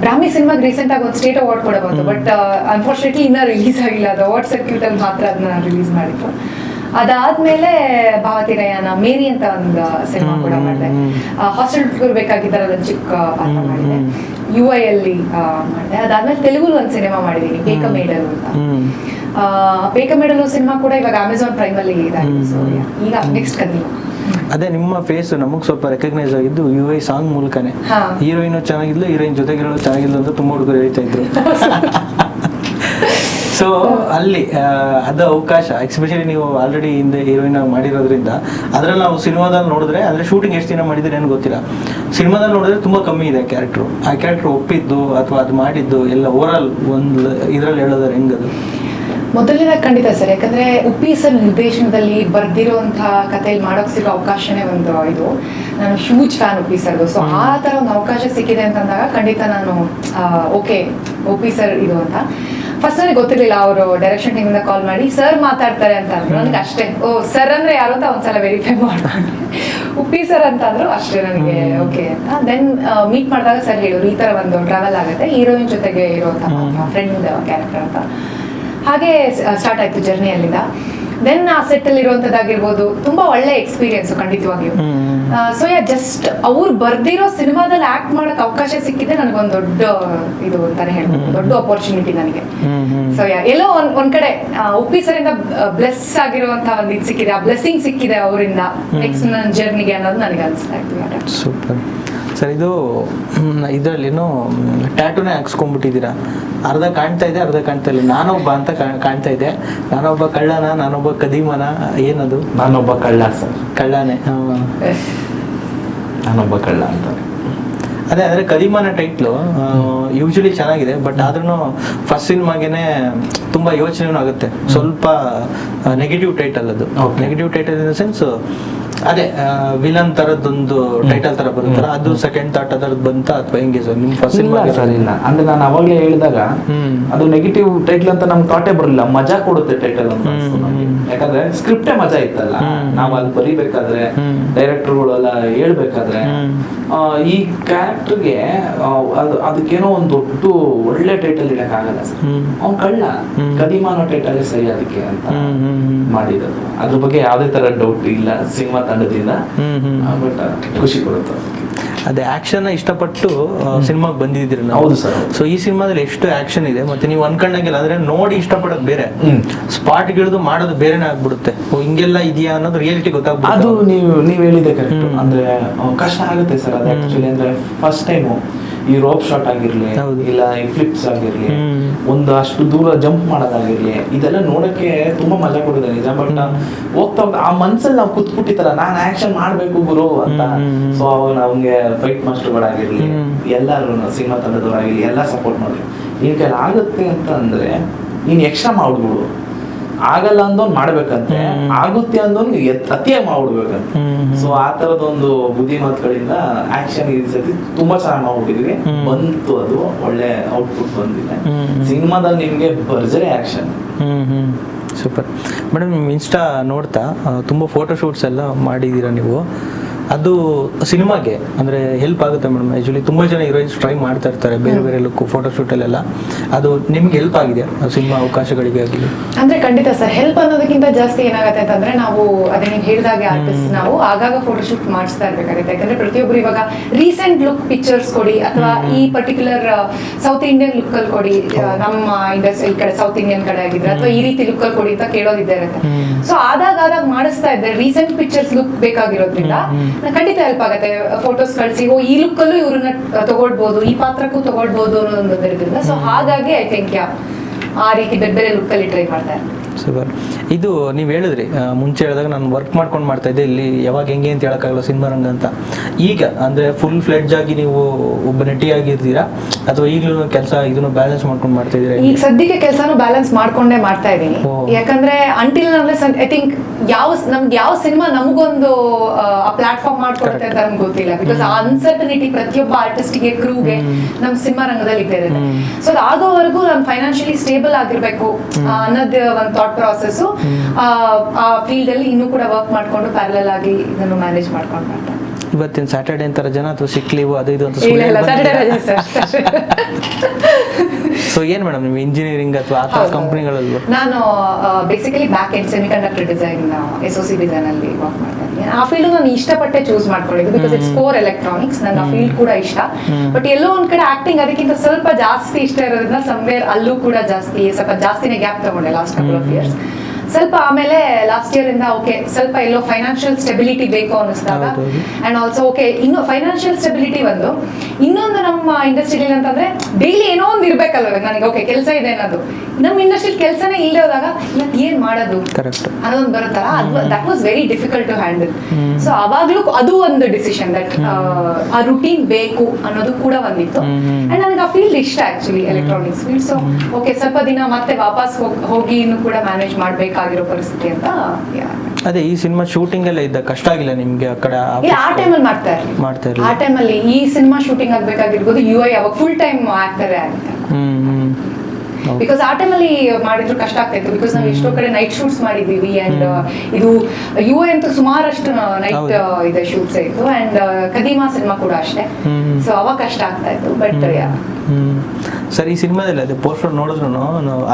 S3: ಬ್ರಾಹ್ಮಿ ಸಿನಿಮಾಗೆ ರೀಸೆಂಟ್ ಆಗಿ ಒಂದು ಸ್ಟೇಟ್ ಅವಾರ್ಡ್ ಕೂಡ ಬಂತು ಬಟ್ ಅನ್ಫಾರ್ಚುನೇಟ್ಲಿ ಇನ್ನೂ ರಿಲೀಸ್ ಆಗಿಲ್ಲ. ಅದು ಅವಾರ್ಡ್ ಸರ್ಕ್ಯೂಟ್ ಅಲ್ಲಿ ಮಾತ್ರ ಅದನ್ನ ರಿಲೀಸ್ ಮಾಡಿತ್ತು ಅದಾದ್ಮೇಲೆ ಭಾವತಿರಯನ ಮೇರಿ ಅಂತ ಒಂದು ಸಿನಿಮಾ ಕೂಡ ಮಾಡಿದೆ. ಹಾಸ್ಟೆಲ್ ಬೇಕಾಗಿದ್ದಾರೆ ಅದೊಂದು ಚಿಕ್ಕ ಪಾತ್ರ ಮಾಡಿದೆ. ಯು ಐ ಅಲ್ಲಿ ಮಾಡಿದೆ. ಅದಾದ್ಮೇಲೆ ತೆಲುಗು ಒಂದು ಸಿನಿಮಾ ಮಾಡಿದೀನಿ ಬೇಕ ಮೇಡಲು ಅಂತ. ಬೇಕ ಮೇಡಲು ಸಿನಿಮಾ ಕೂಡ ಇವಾಗ ಅಮೆಝಾನ್ ಪ್ರೈಮ್ ಅಲ್ಲಿ ಇದೆ ಈಗ ನೆಕ್ಸ್ಟ್ ಕದಿಮ
S1: ಅದೇ ನಿಮ್ಮ ಫೇಸ್ ನಮಗ್ ಸ್ವಲ್ಪ ರೆಕಗ್ನೈಸ್ ಆಗಿದ್ದು ಯು ಐ ಸಾಂಗ್ ಮೂಲಕನೇ. ಹೀರೋಯಿನ್ ಚೆನ್ನಾಗಿದ್ಲು ಹೀರೋಯಿನ್ ಜೊತೆಗಿರೋ ಚೆನ್ನಾಗಿಲ್ಲ ಅಂತ ತುಂಬಾ ಹುಡುಗರು ಹೇಳ್ತಾ ಇದ್ರು. ಸೊ ಅಲ್ಲಿ ಅದು ಅವಕಾಶ ಎಕ್ಸ್ಪೆಷಲಿ ನೀವು ಆಲ್ರೆಡಿ ಹಿಂದೆ ಹೀರೋಯಿನ್ ಮಾಡಿರೋದ್ರಿಂದ. ಅದ್ರಲ್ಲಿ ನಾವು ಸಿನಿಮಾದಲ್ಲಿ ನೋಡಿದ್ರೆ ಅಂದ್ರೆ ಶೂಟಿಂಗ್ ಎಷ್ಟು ದಿನ ಮಾಡಿದ್ರೆ ಏನು ಗೊತ್ತಿಲ್ಲ. ಸಿನಿಮಾದಲ್ಲಿ ನೋಡಿದ್ರೆ ತುಂಬಾ ಕಮ್ಮಿ ಇದೆ ಕ್ಯಾರೆಕ್ಟ್ರು ಆ ಕ್ಯಾರೆಕ್ಟರ್ ಒಪ್ಪಿದ್ದು ಅಥವಾ ಅದು ಮಾಡಿದ್ದು ಎಲ್ಲ ಓವರಾಲ್ ಒಂದು ಇದ್ರಲ್ಲಿ ಹೇಳೋದ್ರೆ ಹೆಂಗದು?
S3: ಮೊದಲಿನ ಖಂಡಿತ ಸರ್ ಯಾಕಂದ್ರೆ ಉಪ್ಪಿ ಸರ್ ನಿರ್ದೇಶನದಲ್ಲಿ ಬರ್ದಿರುವಂತಹ ಕಥೆಯಲ್ಲಿ ಮಾಡೋಕೆ ಸಿಗೋ ಅವಕಾಶನೇ ಒಂದು ಇದು. ನಾನು ಹ್ಯೂಜ್ ಫ್ಯಾನ್ ಉಪ್ಪಿ ಸರ್ದು. ಸೊ ಆ ತರ ಒಂದು ಅವಕಾಶ ಸಿಕ್ಕಿದೆ ಅಂತಂದಾಗ ಖಂಡಿತ ನಾನು ಓಕೆ ಉಪ್ಪಿ ಸರ್ ಇದು ಅಂತ. ಫಸ್ಟ್ ನನಗೆ ಗೊತ್ತಿರಲಿಲ್ಲ ಅವರು ಡೈರೆಕ್ಷನ್ ಟೀಮಿಂದ ಕಾಲ್ ಮಾಡಿ ಸರ್ ಮಾತಾಡ್ತಾರೆ ಅಂತ ಅಂದ್ರು ನನಗೆ ಅಷ್ಟೇ. ಓ ಸರ್ ಅಂದ್ರೆ ಯಾರು ಅಂತ ಒಂದ್ಸಲ ವೆರಿಫೈ ಮಾಡ್ಕೊಂಡು. ಉಪ್ಪಿ ಸರ್ ಅಂತ ಅಂದ್ರು ಅಷ್ಟೇ ನನಗೆ ಓಕೆ ಅಂತ. ದೆನ್ ಮೀಟ್ ಮಾಡಿದಾಗ ಸರ್ ಹೇಳಿದ್ರು ಈ ತರ ಒಂದು ಟ್ರಾವೆಲ್ ಆಗುತ್ತೆ ಹೀರೋಯಿನ್ ಜೊತೆಗೆ ಇರುವಂತಹ ಫ್ರೆಂಡ್ ಕ್ಯಾರೆಕ್ಟರ್ ಅಂತ. ಹಾಗೆ ಸ್ಟಾರ್ಟ್ ಆಯ್ತು ಜರ್ನಿ ಅಲ್ಲಿಂದ. ದೆನ್ ಆ ಸೆಟ್ ಅಲ್ಲಿ ಇರುವಂತದ್ದಾಗಿರ್ಬೋದು. ತುಂಬಾ ಒಳ್ಳೆ ಎಕ್ಸ್ಪೀರಿಯನ್ಸ್ ಖಂಡಿತವಾಗಿಯೂ. ಸೊ ಯಾ ಜಸ್ಟ್ ಅವ್ರು ಬರ್ದಿರೋ ಸಿನಿಮಾದಲ್ಲಿ ಆಕ್ಟ್ ಮಾಡಕ್ ಅವಕಾಶ ಸಿಕ್ಕಿದೆ ನನಗೊಂದು ದೊಡ್ಡ ಇದು ಅಂತಾನೆ ಹೇಳ್ಬೋದು. ದೊಡ್ಡ ಅಪರ್ಚುನಿಟಿ ನನಗೆ. ಸೊ ಯಾ ಎಲ್ಲೋ ಒಂದ್ ಒಂದ್ ಕಡೆ ಉಪ್ಪಿ ಸರಿಂದ ಬ್ಲೆಸ್ ಆಗಿರುವಂತ ಒಂದು ಇದು ಸಿಕ್ಕಿದೆ. ಆ ಬ್ಲೆಸ್ಸಿಂಗ್ ಸಿಕ್ಕಿದೆ ಅವರಿಂದ. ನೆಕ್ಸ್ಟ್ ನನ್ನ ಜರ್ನಿಗೆ ಅನ್ನೋದು ನನಗೆ ಅನಿಸ್ತಾ ಇತ್ತು.
S1: ಸೂಪರ್ ಸರ್ ಇದು ಇದರಲ್ಲೇನೋ ಟ್ಯಾಟೂನೇ ಹಾಕ್ಸ್ಕೊಂಡ್ಬಿಟ್ಟಿದ್ದೀರಾ? ಅರ್ಧ ಕಾಣ್ತಾ ಇದೆ ಅರ್ಧ ಕಾಣ್ತಾ ಇಲ್ಲ. ನಾನೊಬ್ಬ ಅಂತ ಕಾಣ್ತಾ ಇದೆ. ನಾನೊಬ್ಬ ಕಳ್ಳನ ನಾನೊಬ್ಬ ಕದೀಮನ ಏನದು?
S2: ನಾನೊಬ್ಬ ಕಳ್ಳ ಸರ್.
S1: ಕಳ್ಳನೇ.
S2: ನಾನೊಬ್ಬ ಕಳ್ಳ ಅಂತ.
S1: ಅದೇ ಅಂದ್ರೆ ಕದೀಮನ ಟೈಟ್ಲು ಯೂಶಲಿ ಚೆನ್ನಾಗಿದೆ ಬಟ್ ಆದ್ರೂ ಫಸ್ಟ್ ಸಿನಿಮಾಗೆನೆ ತುಂಬಾ ಯೋಚನೆ ಆಗುತ್ತೆ. ಸ್ವಲ್ಪ ನೆಗೆಟಿವ್ ಟೈಟಲ್ ಅದು. Negative title in the sense ಅದೇ ವಿಲನ್ ತರದೊಂದು ಟೈಟಲ್ ತರ ಬರುತ್ತಲ್ಲ ಅದು ಸೆಕೆಂಡ್ ಥಾಟ್ ಅದರದ್ದು ಬಂತ ಅಥವಾ ಹೆಂಗೆ ಸರ್? ನಿಮ್ ಫಸ್ಟ್
S2: ಇಲ್ಲ ಸರ್ ಇಲ್ಲ. ಅಂದ್ರೆ ನಾನು ಅವಾಗಲೇ ಹೇಳಿದಾಗ ಅದು ನೆಗೆಟಿವ್ ಟೈಟಲ್ ಅಂತ ನಮ್ಗೆ ಥಾಟೇ ಬರಲಿಲ್ಲ. ಮಜಾ ಕೊಡುತ್ತೆ ಟೈಟಲ್ ಅಂತ. ಯಾಕಂದ್ರೆ ಸ್ಕ್ರಿಪ್ಟೇ ಮಜಾ ಇತ್ತಲ್ಲ. ನಾವು ಅಲ್ಲಿ ಬರೀಬೇಕಾದ್ರೆ
S1: ಡೈರೆಕ್ಟರ್
S2: ಡೈರೆಕ್ಟರ್ಗಳೆಲ್ಲ ಹೇಳ್ಬೇಕಾದ್ರೆ ಈ ಕ್ಯಾರೆಕ್ಟರ್ಗೆ ಅದು ಅದಕ್ಕೇನೋ ಒಂದು ದೊಡ್ಡ ಒಳ್ಳೆ ಟೈಟಲ್ ಇಡಕ್ ಸರ್. ಅವ್ನು ಕಳ್ಳ. ಕದಿಮಾನೋ ಟೈಟಲ್ ಸರಿ ಅದಕ್ಕೆ ಅಂತ. ಮಾಡಿರೋದು. ಅದ್ರ ಬಗ್ಗೆ ಯಾವುದೇ ತರ ಡೌಟ್ ಇಲ್ಲ. ಸಿನಿಮಾ ತಂಡದಿಂದ. ಬಟ್ ಖುಷಿ ಕೊಡುತ್ತೆ
S1: ಅದೇ ಆಕ್ಷನ್ ಇಷ್ಟಪಟ್ಟು ಸಿನಿಮಾಗೆ ಬಂದಿದ್ದೀರಿ
S2: ಹೌದು ಸರ್
S1: ಸೊ ಈ ಸಿನಿಮಾದಲ್ಲಿ ಎಷ್ಟು ಆಕ್ಷನ್ ಇದೆ? ಮತ್ತೆ ನೀವು ಅನ್ಕೊಂಡಂಗಿಲ್ಲ ಅಂದ್ರೆ ನೋಡಿ ಇಷ್ಟಪಡೋದು ಬೇರೆ. ಸ್ಪಾಟ್ ಗಿಳಿದು ಮಾಡೋದು ಬೇರೆನೇ ಆಗ್ಬಿಡುತ್ತೆ. ಓ ಹಿಂಗೆಲ್ಲ ಇದೆಯಾ ಅನ್ನೋದು ರಿಯಾಲಿಟಿ
S2: ಅದು
S1: ಗೊತ್ತಾಗ್ಬಿಡುತ್ತೆ
S2: ನೀವು ನೀವು ಹೇಳಿದೆ ಕರೆಕ್ಟ್ ಅಂದ್ರೆ ಕಷ್ಟ ಆಗುತ್ತೆ ಸರ್ ಅದು ಆಕ್ಚುಲಿ ಅಂದ್ರೆ ಫಸ್ಟ್ ಟೈಮು ಈ ರೋಪ್ ಶಾಟ್ ಆಗಿರ್ಲಿ ಇಲ್ಲ ಈ ಫ್ಲಿಪ್ಸ್ ಆಗಿರ್ಲಿ ಒಂದು ಅಷ್ಟು ದೂರ ಜಂಪ್ ಮಾಡೋದಾಗಿರ್ಲಿ ಇದೆಲ್ಲ ನೋಡಕ್ಕೆ ತುಂಬಾ ಮಜಾ ಕೊಡುತ್ತೆ ನಿಜ ಬಟ್. ಹೋಗ್ತಾ ಹೋಗ್ತಾ ಆ ಮನ್ಸಲ್ಲಿ ನಾವು ಕುತ್ಬಿಟ್ಟಿತ್ತಲ್ಲ ನಾನು ಆಕ್ಷನ್ ಮಾಡ್ಬೇಕು ಗುರು ಅಂತ. ಸೊ ಅವಾಗ ನಮ್ಗೆ ಫೈಟ್ ಮಾಸ್ಟರ್ಗಳಾಗಿರ್ಲಿ
S1: ಆಗಿರಲಿ
S2: ಎಲ್ಲರೂ ಸಿನಿಮಾ ತಂಡದವರಾಗಿರ್ಲಿ ಎಲ್ಲ ಸಪೋರ್ಟ್ ಮಾಡಿದ್ರು ನಿನ್ ಕೈಲಿ ಆಗುತ್ತೆ ಅಂತ ಅಂದ್ರೆ ನೀನ್ ಎಕ್ಸ್ಟ್ರಾ ಮಾಡ್ಬಿಡು. ಆಗಲ್ಲ ಅಂದೋನ್ ಮಾಡ್ಬೇಕಂತೆ ಆಗುತ್ತೆ ಅಂದೋನ್ ಅತಿಯ ಮಾಡ್ಬಿಡ್ಬೇಕಂತೆ. ಸೊ ಆ ತರದೊಂದು ಬುದ್ಧಿ ಮಾತುಗಳಿಂದ ಆಕ್ಷನ್ ಈ ಸತಿ ತುಂಬಾ ಚೆನ್ನಾಗಿ ಮಾಡ್ಬಿಟ್ಟಿದ್ವಿ. ಬಂತು ಅದು ಒಳ್ಳೆ ಔಟ್ಪುಟ್ ಬಂದಿದೆ. ಸಿನಿಮಾದಲ್ಲಿ ನಿಮ್ಗೆ ಭರ್ಜರಿ action
S1: hmm hmm. Super. Madam insta ನೋಡ್ತಾ ತುಂಬಾ ಫೋಟೋ ಶೂಟ್ಸ್ ಎಲ್ಲ ಮಾಡಿದ್ದೀರಾ ನೀವು? ಅದು ಸಿನಿಮಾಗೆ ಅಂದ್ರೆ ಹೆಲ್ಪ್ ಆಗುತ್ತೆ ಮೇಡಮ್ ಆ್ಯಕ್ಚುಲಿ ತುಂಬಾ ಜನ ಹೀರೋಯಿನ್ಸ್ ಟ್ರೈ ಮಾಡ್ತಾ ಇರ್ತಾರೆ ಬೇರೆ ಬೇರೆ ಲುಕ್ ಫೋಟೋಶೂಟಲ್ಲೆಲ್ಲ ಅದು ನಿಮ್ಗೆ ಹೆಲ್ಪ್ ಆಗಿದೆ ಸಿನಿಮಾ ಅವಕಾಶಗಳಿಗೆ ಆಗಲಿ?
S3: ಅಂದ್ರೆ ಖಂಡಿತ ಸರ್ ಹೆಲ್ಪ್ ಅನ್ನೋದಕ್ಕಿಂತ ಜಾಸ್ತಿ ಏನಾಗುತ್ತೆ ಅಂತಂದ್ರೆ ನಾವು ಅದೇ ನೀವು ಹೇಳಿದಾಗೆ ಆರ್ಟಿಸ್ಟ್ ನಾವು ಆಗಾಗ ಫೋಟೋಶೂಟ್ ಮಾಡಿಸ್ತಾ ಇರ್ಬೇಕಾಗುತ್ತೆ. ಯಾಕಂದ್ರೆ ಪ್ರತಿಯೊಬ್ರು ಇವಾಗ ರೀಸೆಂಟ್ ಲುಕ್ ಪಿಕ್ಚರ್ಸ್ ಕೊಡಿ ಅಥವಾ ಈ ಪರ್ಟಿಕ್ಯುಲರ್ ಸೌತ್ ಇಂಡಿಯನ್ ಲುಕ್ ಅಲ್ಲಿ ಕೊಡಿ ನಮ್ಮ ಇಂಡಸ್ಟ್ರಿ ಈ ಕಡೆ ಸೌತ್ ಇಂಡಿಯನ್ ಕಡೆ ಆಗಿದ್ರೆ ಅಥವಾ ಈ ರೀತಿ ಲುಕ್ ಅಲ್ಲಿ ಕೊಡಿ ಅಂತ ಕೇಳೋದಿದ್ದೇ ಇರುತ್ತೆ. ಸೊ ಆದಾಗ ಆದಾಗ ಮಾಡಿಸ್ತಾ ಇದ್ದಾರೆ ರೀಸೆಂಟ್ ಪಿಕ್ಚರ್ಸ್ ಲುಕ್ ಬೇಕಾಗಿರೋದ್ರಿಂದ ಖಂಡಿತ ಹೆಲ್ಪ್ ಆಗುತ್ತೆ. ಫೋಟೋಸ್ ಕಳಿಸಿ, ಓ, ಈ ಲುಕ್ ಅಲ್ಲೂ ಇವ್ರನ್ನ ತಗೊಳ್ಬಹುದು ಈ ಪಾತ್ರಕ್ಕೂ ತಗೊಳ್ಬಹುದು ಅನ್ನೋದೊಂದು ಇದ್ರಿಂದ ಸೊ ಹಾಗಾಗಿ ಐ ಥಿಂಕ್ ಯಾ ಆ ರೀತಿ ಬೇರೆ ಬೇರೆ ಲುಕ್ ಅಲ್ಲಿ ಟ್ರೈ ಮಾಡ್ತಾರೆ
S1: ಸೂಪರ್ ಇದು ನೀವು ಹೇಳಿದ್ರಿ ಮುಂಚೆ ಹೇಳಿದಾಗ ನಾನು ವರ್ಕ್ ಮಾಡ್ಕೊಂಡು ಮಾಡ್ತಾ ಇದ್ದೆ ಇಲ್ಲಿ ಯಾವಾಗ ಹೆಂಗೆ ಅಂತ ಹೇಳೋಕ್ಕಾಗಲ್ಲ ಸಿನಿಮಾ ರಂಗ ಅಂತ. ಈಗ ಅಂದರೆ ಫುಲ್ ಫ್ಲೆಡ್ಜ್ ಆಗಿ ನೀವು ಒಬ್ಬ ನಟಿಯಾಗಿರ್ತೀರಾ ಅಥವಾ ಈಗಲೂ ಕೆಲಸ ಇದನ್ನು ಬ್ಯಾಲೆನ್ಸ್ ಮಾಡ್ಕೊಂಡು ಮಾಡ್ತಾ ಇದ್ದೀರಾ
S3: ಈಗ ಸದ್ಯಕ್ಕೆ ಕೆಲಸನೂ ಬ್ಯಾಲೆನ್ಸ್ ಮಾಡ್ಕೊಂಡೇ ಮಾಡ್ತಾ
S1: ಇದ್ದೀನಿ.
S3: ಯಾಕಂದ್ರೆ ಅಂಟಿಲ್ ಐ ಥಿಂಕ್ ಯಾವ ನಮ್ಗೆ ಯಾವ ಸಿನಿಮಾ ನಮಗೊಂದು ಆ ಪ್ಲಾಟ್ಫಾರ್ಮ್ ಮಾಡ್ಕೊಡುತ್ತೆ ಅಂತ ನಮ್ಗೆ ಗೊತ್ತಿಲ್ಲ. ಬಿಕಾಸ್ ಆ ಅನ್ಸರ್ಟನಿಟಿ ಪ್ರತಿಯೊಬ್ಬ ಆರ್ಟಿಸ್ಟ್ಗೆ ಕ್ರೂಗೆ ನಮ್ಮ ಸಿನಿಮಾ ರಂಗದಲ್ಲಿ ಇದ್ದೇ ಇರುತ್ತೆ.
S1: ಹ್ಮ್.
S3: ಸೊ ಅದಾಗೋವರೆಗೂ ನಾನು ಫೈನಾನ್ಷಿಯಲಿ ಸ್ಟೇಬಲ್ ಆಗಿರ್ಬೇಕು. ಅನ್ನೋದು ಒಂದು ಥಾಟ್ ಪ್ರಾಸೆಸ್ ಆ ಫೀಲ್ಡ್ ಅಲ್ಲಿ ಇನ್ನೂ ಕೂಡ ವರ್ಕ್ ಮಾಡ್ಕೊಂಡು ಪ್ಯಾರಲಲ್ ಆಗಿ ಇದನ್ನು ಮ್ಯಾನೇಜ್ ಮಾಡ್ಕೊಂಡು ಮಾಡ್ತಾ
S1: ಇವತ್ತಿನ ಸ್ಯಾಟರ್ಡೆ ಅಂತಾರ ಜನ ಅಥವಾ ಸಿಕ್ಲಿವು ಲೀವ್ ಅದು ಇದು ಅಂತ ಸೊ ಏನ್ ಮೇಡಮ್ ನಿಮ್ ಇಂಜಿನಿಯರಿಂಗ್ ಅಥವಾ ಆ. ಕಂಪ್ನಿಗಳಲ್ಲಿ
S3: ನಾನು basically back end semiconductor design S O C design ಅಲ್ಲಿ ವರ್ಕ್ ಮಾಡ್ತಾ ಇದ್ದೀನಿ. ಆ ಫೀಲ್ಡ್ ನಾನು ಇಷ್ಟಪಟ್ಟೆ ಚೂಸ್ ಮಾಡ್ಕೊಂಡಿದ್ದು ಬಿಕಾಸ್ ಇಟ್ಸ್ ಕೋರ್ ಎಲೆಕ್ಟ್ರಾನಿಕ್ಸ್ ನನ್ನ ಆ ಫೀಲ್ಡ್ ಕೂಡ ಇಷ್ಟ. ಬಟ್ ಎಲ್ಲೋ ಒಂದ್ ಕಡೆ ಆಕ್ಟಿಂಗ್ ಅದಕ್ಕಿಂತ ಸ್ವಲ್ಪ ಜಾಸ್ತಿ ಇಷ್ಟ ಇರೋದ್ರಿಂದ ಸಮ್ವೇರ್ ಅಲ್ಲೂ ಕೂಡ ಜಾಸ್ತಿ ಸ್ವಲ್ಪ ಜಾಸ್ತಿನೇ ಗ್ಯಾಪ್ ತಗೊಂಡೆ ಲಾಸ್ಟ್ ಕಪಲ್ ಆಫ್ ಇಯರ್ಸ್ ಸ್ವಲ್ಪ ಆಮೇಲೆ ಲಾಸ್ಟ್ ಇಯರ್ ಇಂದ ಓಕೆ ಸ್ವಲ್ಪ ಎಲ್ಲೋ ಫೈನಾನ್ಷಿಯಲ್ ಸ್ಟೆಬಿಲಿಟಿ ಬೇಕು ಅನ್ನಿಸ್ದಾಗ. ಅಂಡ್ ಆಲ್ಸೋ ಓಕೆ ಇನ್ನು ಫೈನಾನ್ಷಿಯಲ್ ಸ್ಟೆಬಿಲಿಟಿ ಒಂದು. ಇನ್ನೊಂದು ನಮ್ಮ ಇಂಡಸ್ಟ್ರಿಯಲ್ಲಿ ಅಂತಂದ್ರೆ ಡೈಲಿ ಏನೋ ಒಂದು ಇರ್ಬೇಕಲ್ವ ನನಗೆ ಓಕೆ ಕೆಲಸ ಇದೆ ಅನ್ನೋದು. ನಮ್ಮ ಇಂಡಸ್ಟ್ರಿಯಲ್ಲಿ ಕೆಲಸನೇ ಇಲ್ಲದೆ ಹೋದಾಗ ಏನ್ ಮಾಡೋದು?
S1: ಕರೆಕ್ಟ್
S3: ಅನ್ನೋದೊಂದು ಬರುತ್ತಲ್ಲ? ಅದು that was very difficult to handle so ಅವಾಗ್ಲೂ ಅದು ಒಂದು ಡಿಸಿಷನ್ ದಟ್ ಆ ರುಟೀನ್ ಬೇಕು ಅನ್ನೋದು ಕೂಡ ಒಂದಿತ್ತು. ಅಂಡ್ ನನಗೆ ಆ ಫೀಲ್ಡ್ ಇಷ್ಟ actually electronics field so okay ಸ್ವಲ್ಪ ದಿನ ಮತ್ತೆ ವಾಪಸ್ ಹೋಗ್- ಇನ್ನು ಕೂಡ ಮ್ಯಾನೇಜ್ ಮಾಡಬೇಕಾಗಿರೋ ಪರಿಸ್ಥಿತಿ ಅಂತ
S1: ಅದೇ ಈ ಸಿನಿಮಾ ಶೂಟಿಂಗ್ ಎಲ್ಲ ಇದ್ದ ಕಷ್ಟ ಆಗಿಲ್ಲ ನಿಮ್ಗೆ ಆ ಕಡೆ
S3: ಆ ಟೈಮಲ್ಲಿ ಮಾಡ್ತಾ ಇರ್ಲಿ
S1: ಮಾಡ್ತಾ
S3: ಆ
S1: ಟೈಮ್
S3: ಅಲ್ಲಿ ಈ ಸಿನಿಮಾ ಶೂಟಿಂಗ್ ಆಗ್ಬೇಕಾಗಿರ್ಬೋದು ಯು ಐ ಅವಾಗ ಫುಲ್ ಟೈಮ್
S1: ಆಗ್ತಾರೆ ಹೌದು.
S3: ಬಿಕಾಸ್ ಆ ಟೈಮಲ್ಲಿ ಮಾಡಿದ್ರು ಕಷ್ಟ ಆಗ್ತಾ ಇತ್ತು. ಬಿಕಾಸ್ ನಾವು ಎಷ್ಟೋ ಕಡೆ ನೈಟ್ ಶೂಟ್ಸ್ ಮಾಡಿದ್ದೀವಿ ಅಂಡ್ ಇದು ಯು ಎ ಅಂತೂ ಸುಮಾರಷ್ಟು ನೈಟ್
S1: ಹೌದು.
S3: ಇದೆ ಶೂಟ್ಸ್ ಇತ್ತು. ಅಂಡ್ ಕದೀಮಾ ಸಿನಿಮಾ ಕೂಡ ಅಷ್ಟೇ. ಸೊ ಅವಾಗ ಕಷ್ಟ ಆಗ್ತಾ ಇತ್ತು. ಬಟ್
S1: ಸರ್ ಈ ಸಿನಿಮಾದಲ್ಲಿ ಅದೇ ಪೋಸ್ಟರ್ ನೋಡಿದ್ರು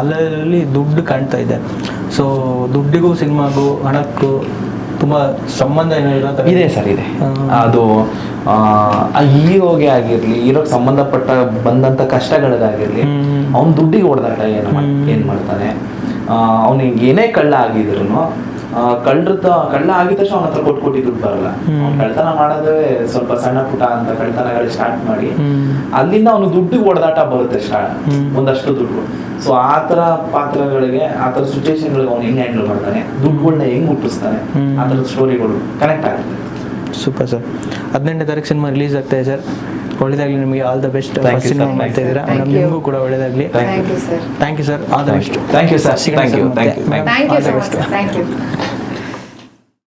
S1: ಅಲ್ಲಲ್ಲಿ ದುಡ್ಡು ಕಾಣ್ತಾ ಇದೆ. ಸೊ ದುಡ್ಡಿಗೂ ಸಿನಿಮಾಗೂ ಹಣಕ್ಕೂ ತುಂಬಾ ಸಂಬಂಧ ಏನೋ
S2: ಇದೆ ಸರ್ ಇದೆ. ಅದು ಆ ಹೀರೋಗೆ ಆಗಿರ್ಲಿ ಹೀರೋಗೆ ಸಂಬಂಧಪಟ್ಟ ಬಂದಂತ ಕಷ್ಟಗಳಿಗಾಗಿರ್ಲಿ
S1: ಅವ್ನ
S2: ಅವ್ನ್ ದುಡ್ಡಿಗೆ ಹೊಡೆದಾಟ ಏನು ಏನ್ ಮಾಡ್ತಾನೆ? ಅವ್ನಿಗೆ ಏನೇ ಕಳ್ಳ ಆಗಿದ್ರು ಕಳ್ಳದ ಕಳ್ಳ ಆಗಿದ ತಕ್ಷಣ ಅವನ ಹತ್ರ ಕೊಟ್ಟು ಕೊಟ್ಟು ದುಡ್ಡು ಬರಲ್ಲ ಕಳ್ತನ ಮಾಡೋದೇ ಸ್ವಲ್ಪ ಸಣ್ಣ ಪುಟ್ಟ ಅಂತ ಕಳ್ತನಗಳು ಸ್ಟಾರ್ಟ್ ಮಾಡಿ ಅಲ್ಲಿಂದ ಅವನು ದುಡ್ಡು ಹೊಡೆದಾಟ ಬರುತ್ತೆ ಸ್ಟಾರ್ಟ್ ಒಂದಷ್ಟು ದುಡ್ಡು. ಸೊ ಆತರ ತರ ಪಾತ್ರಗಳಿಗೆ ಆ ತರ ಸಿಚುವೇಶನ್ಗಳಿಗೆ ಅವನು ಹೆಂಗ್ ಹ್ಯಾಂಡಲ್ ಮಾಡ್ತಾನೆ? ದುಡ್ಡುಗಳನ್ನ ಹೆಂಗ್ ಹುಟ್ಟಿಸ್ತಾನೆ ಆತರ ಸ್ಟೋರಿಗಳು ಕನೆಕ್ಟ್ ಆಗುತ್ತೆ.
S1: Super sir. ಹದಿನೆಂಟನೇ ತಾರೀಕು ಸಿನಿಮಾ ರಿಲೀಸ್ ಆಗ್ತಾ ಇದೆ ಸರ್. ಒಳ್ಳೇದಾಗ್ಲಿ ನಿಮಗೆ all the best cinema
S2: sir.
S1: ಮಾಡ್ತಾ ಇದ್ದೀರಾ ನಿಮಗೂ ಕೂಡ ಒಳ್ಳೇದಾಗ್ಲಿ.
S3: Thank you sir
S1: all the best
S2: thank you sir thank you thank you
S3: thank you